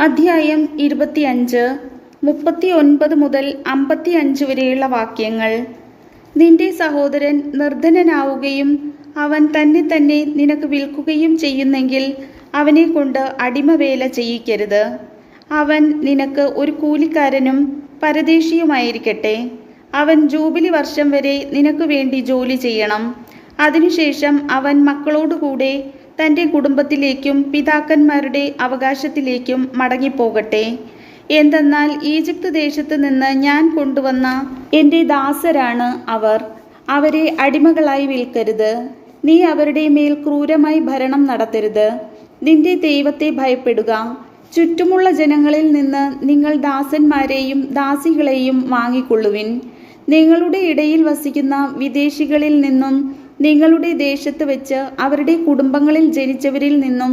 അധ്യായം ഇരുപത്തിയഞ്ച് മുപ്പത്തി ഒൻപത് മുതൽ അമ്പത്തിയഞ്ച് വരെയുള്ള വാക്യങ്ങൾ. നിന്റെ സഹോദരൻ നിർധനനാവുകയും അവൻ തന്നെ തന്നെ നിനക്ക് വിൽക്കുകയും ചെയ്യുന്നെങ്കിൽ അവനെ കൊണ്ട് അടിമവേല ചെയ്യിക്കരുത്. അവൻ നിനക്ക് ഒരു കൂലിക്കാരനും പരദേശിയുമായിരിക്കട്ടെ. അവൻ ജൂബിലി വർഷം വരെ നിനക്ക് വേണ്ടി ജോലി ചെയ്യണം. അതിനുശേഷം അവൻ മക്കളോടുകൂടെ തന്റെ കുടുംബത്തിലേക്കും പിതാക്കന്മാരുടെ അവകാശത്തിലേക്കും മടങ്ങിപ്പോകട്ടെ. എന്തെന്നാൽ ഈജിപ്ത് ദേശത്ത് നിന്ന് ഞാൻ കൊണ്ടുവന്ന എന്റെ ദാസരാണ് അവർ. അവരെ അടിമകളായി വിൽക്കരുത്. നീ അവരുടെ മേൽ ക്രൂരമായി ഭരണം നടത്തരുത്. നിന്റെ ദൈവത്തെ ഭയപ്പെടുക. ചുറ്റുമുള്ള ജനങ്ങളിൽ നിന്ന് നിങ്ങൾ ദാസന്മാരെയും ദാസികളെയും വാങ്ങിക്കൊള്ളുവിൻ. നിങ്ങളുടെ ഇടയിൽ വസിക്കുന്ന വിദേശികളിൽ നിന്നും നിങ്ങളുടെ ദേശത്ത് വെച്ച് അവരുടെ കുടുംബങ്ങളിൽ ജനിച്ചവരിൽ നിന്നും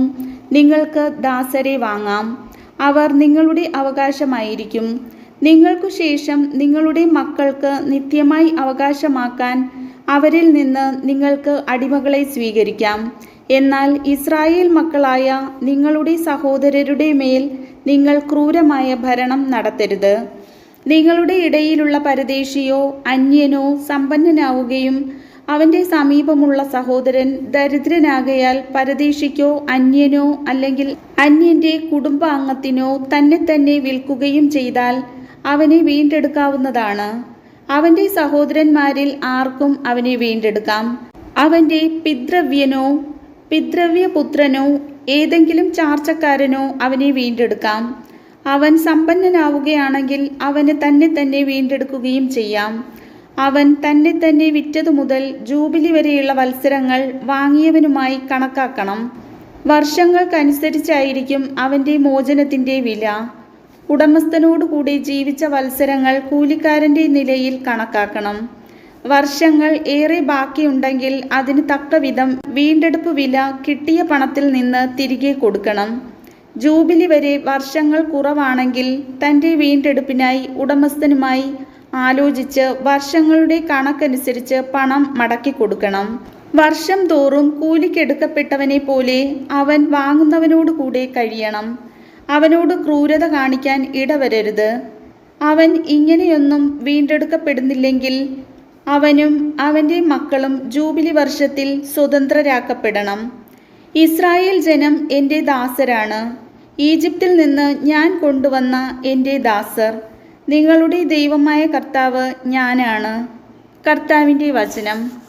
നിങ്ങൾക്ക് ദാസരെ വാങ്ങാം. അവർ നിങ്ങളുടെ അവകാശമായിരിക്കും. നിങ്ങൾക്കു ശേഷം നിങ്ങളുടെ മക്കൾക്ക് നിത്യമായി അവകാശമാക്കാൻ അവരിൽ നിന്ന് നിങ്ങൾക്ക് അടിമകളെ സ്വീകരിക്കാം. എന്നാൽ ഇസ്രായേൽ മക്കളായ നിങ്ങളുടെ സഹോദരരുടെ മേൽ നിങ്ങൾ ക്രൂരമായ ഭരണം നടത്തരുത്. നിങ്ങളുടെ ഇടയിലുള്ള പരദേശിയോ അന്യനോ സമ്പന്നനാവുകയും അവന്റെ സമീപമുള്ള സഹോദരൻ ദരിദ്രനാകയാൽ പരദേശിക്കോ അന്യനോ അല്ലെങ്കിൽ അന്യന്റെ കുടുംബാംഗത്തിനോ തന്നെ തന്നെ വിൽക്കുകയും ചെയ്താൽ അവനെ വീണ്ടെടുക്കാവുന്നതാണ്. അവന്റെ സഹോദരന്മാരിൽ ആർക്കും അവനെ വീണ്ടെടുക്കാം. അവന്റെ പിതൃവ്യനോ പിതൃവ്യപുത്രനോ ഏതെങ്കിലും ചാർച്ചക്കാരനോ അവനെ വീണ്ടെടുക്കാം. അവൻ സമ്പന്നനാവുകയാണെങ്കിൽ അവന് തന്നെ തന്നെ വീണ്ടെടുക്കുകയും ചെയ്യാം. അവൻ തന്നെ തന്നെ വിറ്റതു മുതൽ ജൂബിലി വരെയുള്ള വത്സരങ്ങൾ വാങ്ങിയവനുമായി കണക്കാക്കണം. വർഷങ്ങൾക്കനുസരിച്ചായിരിക്കും അവന്റെ മോചനത്തിന്റെ വില. ഉടമസ്ഥനോടുകൂടി ജീവിച്ച വത്സരങ്ങൾ കൂലിക്കാരന്റെ നിലയിൽ കണക്കാക്കണം. വർഷങ്ങൾ ഏറെ ബാക്കിയുണ്ടെങ്കിൽ അതിന് തക്കവിധം വീണ്ടെടുപ്പ് വില കിട്ടിയ പണത്തിൽ നിന്ന് തിരികെ കൊടുക്കണം. ജൂബിലി വരെ വർഷങ്ങൾ കുറവാണെങ്കിൽ തന്റെ വീണ്ടെടുപ്പിനായി ഉടമസ്ഥനുമായി ആലോചിച്ച് വർഷങ്ങളുടെ കണക്കനുസരിച്ച് പണം മടക്കി കൊടുക്കണം. വർഷം തോറും കൂലിക്കെടുക്കപ്പെട്ടവനെ പോലെ അവൻ വാങ്ങുന്നവനോട് കൂടെ കഴിയണം. അവനോട് ക്രൂരത കാണിക്കാൻ ഇടവരരുത്. അവൻ ഇങ്ങനെയൊന്നും വീണ്ടെടുക്കപ്പെടുന്നില്ലെങ്കിൽ അവനും അവന്റെ മക്കളും ജൂബിലി വർഷത്തിൽ സ്വതന്ത്രരാക്കപ്പെടണം. ഇസ്രായേൽ ജനം എന്റെ ദാസരാണ്. ഈജിപ്തിൽ നിന്ന് ഞാൻ കൊണ്ടുവന്ന എന്റെ ദാസർ. നിങ്ങളുടെ ദൈവമായ കർത്താവ് ഞാനാണ്. കർത്താവിന്റെ വചനം.